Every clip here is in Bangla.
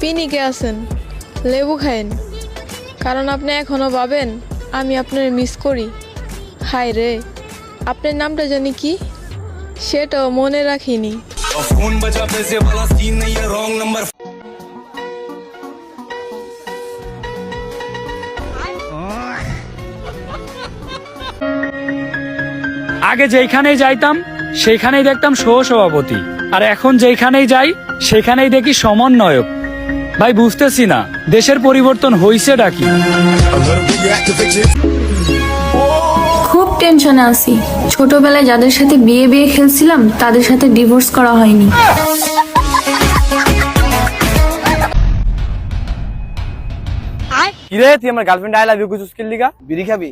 পিনিকে আছেন লেবু খায়েন কারণ আপনি এখনও ভাবেন আমি আপনার মিস করি। হায় রে আপনার নামটা জানি কি? সেটাও মনে রাখিনি। আগে যেখানেই যাইতাম সেইখানেই দেখতাম সহসভাপতি। আর এখন যেখানেই যাই সেখানেই দেখি সমন্বয়ক। ভাই বুঝতেছি না। দেশের পরিবর্তন হইছে ডাকি খুব টেনশনে আছি। ছোটবেলায় যাদের সাথে বিয়ে বিয়ে খেলছিলাম তাদের সাথে ডিভোর্স করা হয়নি। কিরে তুই আমার গার্লফ্রেন্ড আই লাভ ইউ কিছু স্কিল লিগা? বিড়ি খাবি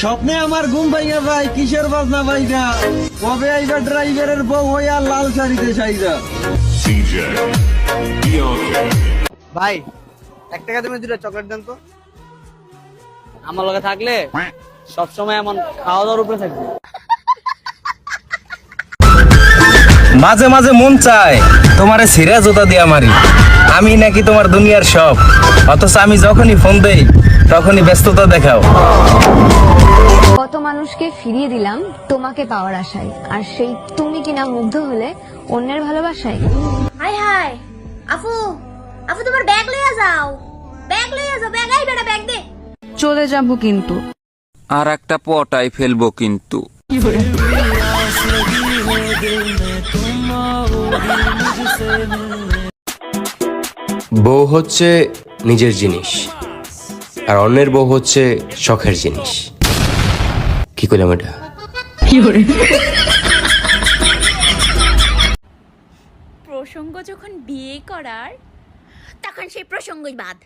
স্বপ্নে আমার ঘুম ভাইয়া ভাই কিসের বাজনা ভাইরা কবে আইবা ড্রাইভারের বউ হইয়া লাল শাড়িতে সাইজা? ভাই এক টাকা তুমি দুটো চকলেট দেন তো। আমার লগে থাকলে সব সময় এমন খাওয়া দাওয়ার উপরে থাকবে। মাঝে মাঝে মন চায় তোমারে সিরা জুতা দিয়া মারি। আমি নাকি তোমার দুনিয়ার সব অথচ আমি যখনই ফোন দেই তখনই ব্যস্ততা দেখাও। কত মানুষকে ফিরিয়ে দিলাম তোমাকে পাওয়ার আশায়। আর সেই তুমি কিনা মুগ্ধ হলে অন্যের ভালোবাসায়? Hi hi. আফু আফু তোমার ব্যাগ লইয়া যাও। ব্যাগ লইয়া যাও ব্যাগ। আই বেটা ব্যাগ দে। চলে যাব কিন্তু। আর একটা পটাই ফেলব কিন্তু। বউ হচ্ছে নিজের জিনিস। আর অন্যের বউ হচ্ছে শখের জিনিস। কি করলাম এটা? প্রসঙ্গ যখন বিয়ে করার তখন সেই প্রসঙ্গই বাদ।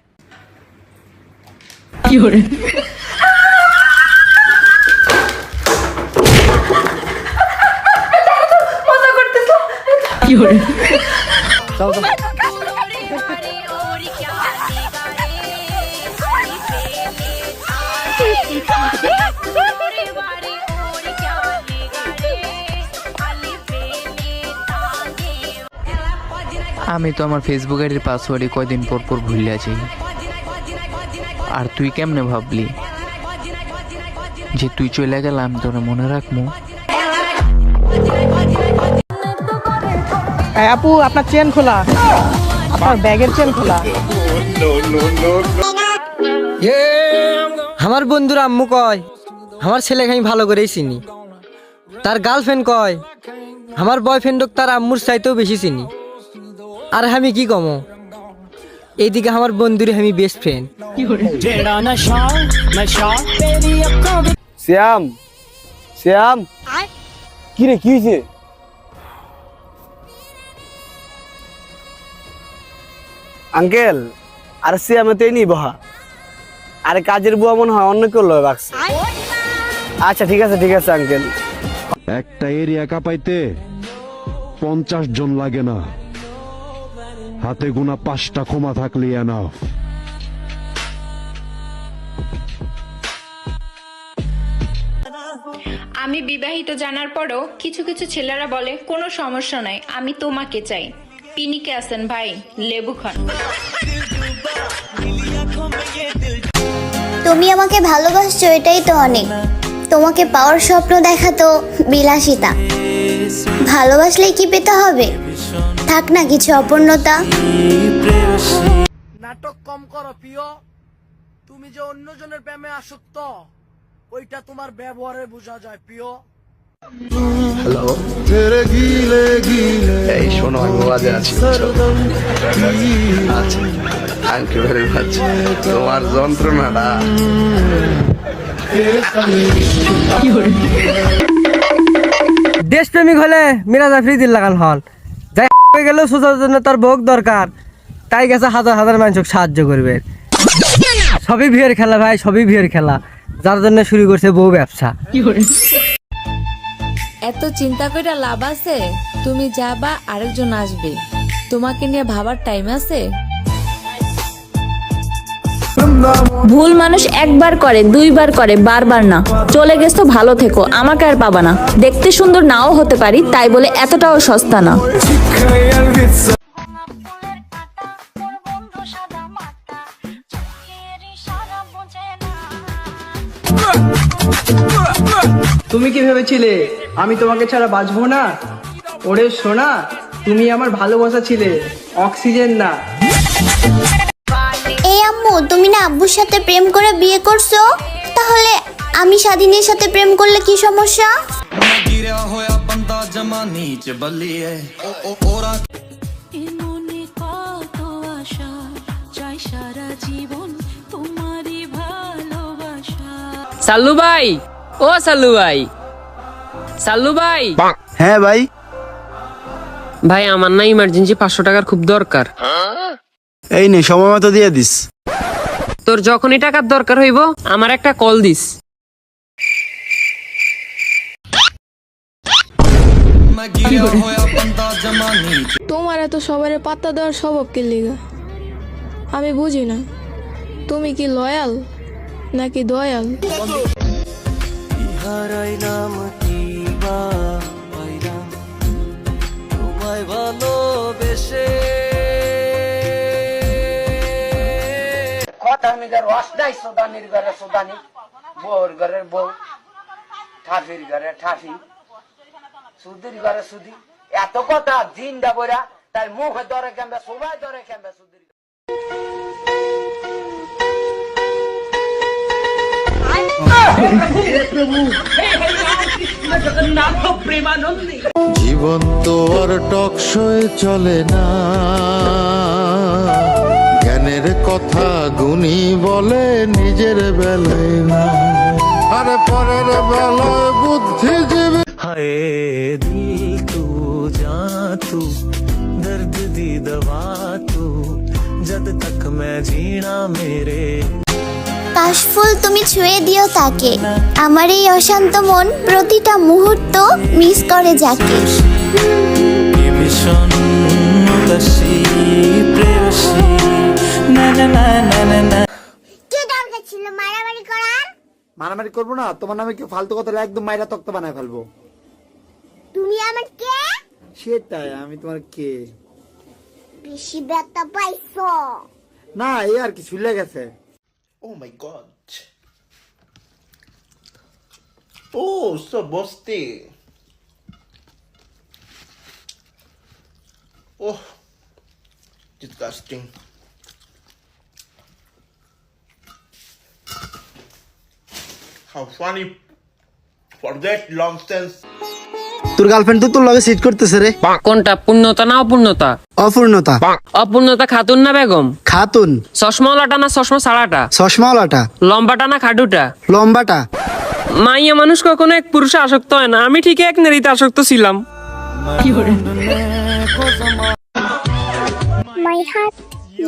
আমি তো আমার ফেসবুক আইডির পাসওয়ার্ডই কয়দিন পর পর ভুলে আছি। আর তুই কেমনে ভাবলি? যে তুই চলে গেলাম আমি তোরা মনে রাখব। আপু আপনার চেন খোলা। আপনার ব্যাগের চেন খোলা। আমার বন্ধুরা আম্মু কয় আমার ছেলেকে আমি ভালো করেই চিনি। তার গার্লফ্রেন্ড কয় আমার বয়ফ্রেন্ডক তার আম্মুর চাইতেও বেশি চিনি। আর আমি কি কমো? এইদিকে আমার বন্ধুরে আমি বেস্ট ফ্রেন্ড শ্যাম শ্যাম। কি রে কি হয়েছে? আঙ্কেল আর শ্যামে তো নি বহা। আর কাজের বুয়া মনে হয় অন্য কেউ লয় বাক্স আচ্ছা ঠিক আছে ঠিক আছে আঙ্কেল। একটা এরিয়া কাঁপাইতে পঞ্চাশ জন লাগে না। হাতে গোনা পাঁচটা ক্ষমা থাকলে এনাফ আমি বিবাহিত জানার পরও কিছু কিছু ছেলেরা বলে কোনো সমস্যা নাই আমি তোমাকে চাই। পিনিকে আছেন ভাই লেবু খান। তুমি আমাকে ভালোবাসছো এটাই তো অনেক। তোমাকে পাওয়ার স্বপ্ন দেখা তো বিলাসিতা। ভালোবাসলেই কি পেতে হবে? থাক না কিছু অপূর্ণতা। নাটক কম করো প্রিয়। তুমি যে অন্যজনের প্রেমে আসক্ত ওইটা তোমার ব্যবহারে বোঝা যায় প্রিয়। এই শোনো আমি ওয়াজে আছি আচ্ছা থ্যাংক ইউ ভেরি মাচ তোমার যন্ত্রণাটা দেশপ্রেমিক হলে মিরাজা ফ্রিদির লাগান হল। হয়ে গেলেও সুযোগের জন্য তার ভোগ দরকার। তাই গেছে হাজার হাজার মানুষকে সাহায্য করবে। সবই বিয়ের খেলা ভাই সবই বিয়ের খেলা। যার জন্য শুরু করছে বউ ব্যবসা। এত চিন্তা করে লাভ আছে? তুমি যাবা আরেকজন আসবে। তোমাকে নিয়ে ভাবার টাইম আছে? ভুল মানুষ একবার করে, দুইবার করে, বারবার না। চলে গেছো, ভালো থেকো। আমাকে আর পাবা না। দেখতে সুন্দর নাও হতে পারি, তাই বলে এতটাও সস্তা না। তুমি কি ভেবেছিলে? আমি তোমাকে ছাড়া বাঁচবো না? ওরে সোনা, তুমি আমার ভালোবাসা ছিলে। অক্সিজেন না। আম্মু তুমি না আব্বুর সাথে প্রেম করে বিয়ে করছ? তাহলে আমি স্বাধীনের সাথে প্রেম করলে কি সমস্যা? সাল্লু ভাই ও সাল্লু ভাই। সাল্লু ভাই। হ্যাঁ ভাই। ভাই আমার না ইমার্জেন্সি পাঁচশো টাকার খুব দরকার। এই নে সময় মতো দিয়ে দিস। তোর যখনই টাকার দরকার হইব আমার একটা কল দিস। তোমার এত সবার পাত্তা দেওয়ার স্বভাব কে লিগা? আমি বুঝি না। তুমি কি লয়াল নাকি দয়াল? ভালোবেসে সুদানির ঘরে সুদানি, বউর বউ ঠাফির ঘরে ঠাফি সুদির ঘরে সুদি। এত কথা দিনটা বইরা তার মুখে ধরে কেমবে, সবাই ধরে কেমবে সুদির জীবন তো আর টকশয়ে চলে না। গুনি বলে নিজের বেলায় না। আর পরের বেলায় বুদ্ধিজীবী হায় দিল তু যা তু দর্দ দি দবা তু জদ তক মে জিনা মেরে। কাশফুল তুমি ছুঁয়ে দিও তাকে। আমার এই অশান্ত মন প্রতিটা মুহূর্ত মিস করে যাকে। ভীষণ প্রেয়সী। কি দরকার ছিল মারামারি করার? মারামারি করব না তোমার নামে কেউ ফালতু কথা একদম মাইরা তক্ত বানায় ফেলব। তুমি আমার কে? সেটাই আমি তোমার কে? বেশি ব্যথা পাইছো। না এই আর কি শুলে গেছে। Oh my god. Oh, so boasty. Oh, disgusting. How funny. Forget nonsense. তোর গার্লফ্রেন্ড তো তোর লগে সিট করতেছে রে। কোনটা? পূর্ণতা না অপূর্ণতা? অপূর্ণতা। অপূর্ণতা খাতুন না বেগম? খাতুন। চশমাওয়ালাটা না চশমা ছাড়াটা? চশমাওয়ালাটা। লম্বাটা না খাডুটা? লম্বাটা। মাইয়া মানুষ কখনো এক পুরুষে আসক্ত হয় না। আমি ঠিকই এক নারীতে আসক্ত ছিলাম। My heart,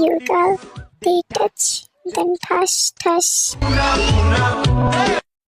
you girl, they touch, then touch, touch.